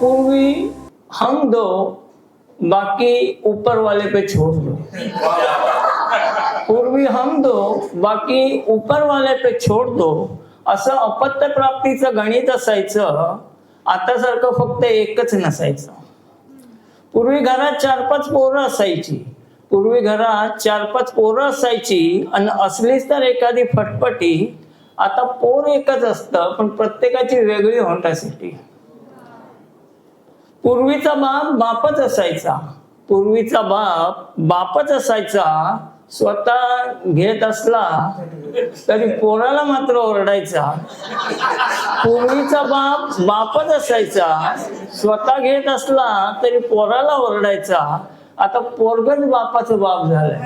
पूर्वी हम दो बाकी ऊपर वाले पे छोड़ दो। पूर्वी हम दो बाकी ऊपर वाले पे छोड़ दो। असं अपत्य प्राप्तीचं गणित असायचं आता सारखं फक्त एकच नसायचं. पूर्वी घरात चार पाच पोरं असायची. पूर्वी घरात चार पाच पोरं असायची आणि असलीच तर एखादी फटफटी आता पोर एकच असतं पण प्रत्येकाची वेगळी होंटासिटी पूर्वीचा बाप बापच असायचा. पूर्वीचा बाप बापच असायचा. स्वतः घेत असला तरी पोराला मात्र ओरडायचा. पूर्वीचा बाप बापच असायचा. स्वतः घेत असला तरी पोराला ओरडायचा. आता पोरगच बापाचं बाप झालाय.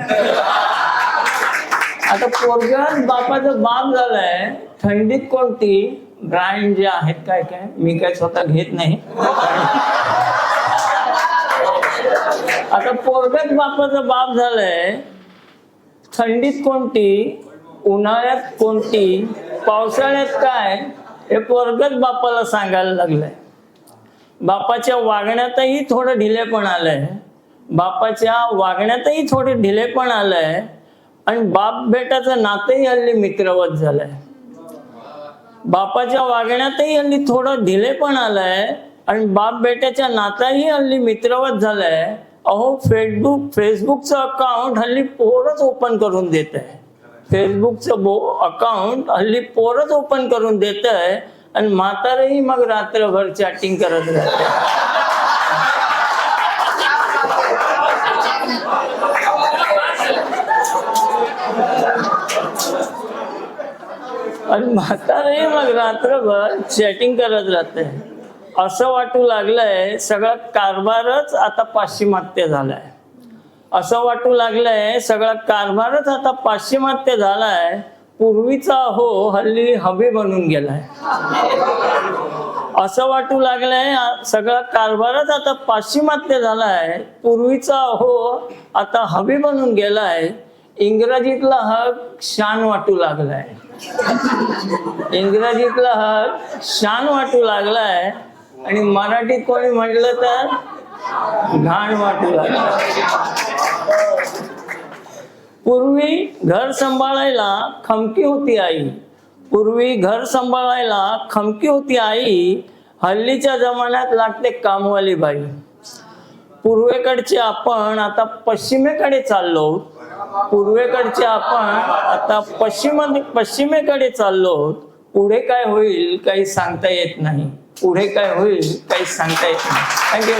आता पोरगच बापाचं बाप झालाय. थंडीत कोणती? ब्रँड जे आहेत काय काय मी काय स्वतः घेत नाही. आता पोरगच बापाचं बाप झालंय थंडीत कोणती उन्हाळ्यात कोणती पावसाळ्यात काय हे पोरगत बापाला सांगायला लागलंय. बापाच्या वागण्यातही थोडं ढिलेपण आलंय. बापाच्या वागण्यातही थोडं ढिलेपण आलंय. आणि बाप बेटाचं नातंही हल्ली मित्रवत झालंय. बापाच्या वागण्यातही हल्ली थोडं ढिलेपण आलंय आणि बाप बेट्याच्या नाताही हल्ली मित्रवत झालंय. अहो फेसबुक फेसबुकचं अकाउंट हल्ली पोरच ओपन करून देत आहे फेसबुकचं बो अकाउंट हल्ली पोरच ओपन करून देत आहे आणि म्हातारही मग रात्रभर चॅटिंग करत राहते आणि म्हातारही मग रात्रभर चॅटिंग करत राहते. असं वाटू लागलंय सगळा कारभारच आता पाश्चिमात्य झालाय. असं वाटू लागलंय सगळा कारभारच आता पाश्चिमात्य झालाय पूर्वीचा हो हल्ली हवी बनून गेलाय. असं वाटू लागलंय सगळा कारभारच आता पाश्चिमात्य झालाय पूर्वीचा हो आता हवी बनून गेलाय. इंग्रजीतला हक शान वाटू लागलाय. इंग्रजीतला हक शान वाटू लागलाय. आणि मराठीत कोणी म्हटलं तर घाण वाटू लागला पूर्वी घर सांभाळायला खमकी होती आई. पूर्वी घर सांभाळायला खमकी होती आई. हल्लीच्या जमान्यात लागते कामवाली बाई. पूर्वेकडचे आपण आता पश्चिमेकडे चाललो. पूर्वेकडचे आपण आता पश्चिम पश्चिमेकडे चाललो आहोत. पुढे काय होईल काही सांगता येत नाही. पुढे काय होईल काही सांगता येत नाही. थँक्यू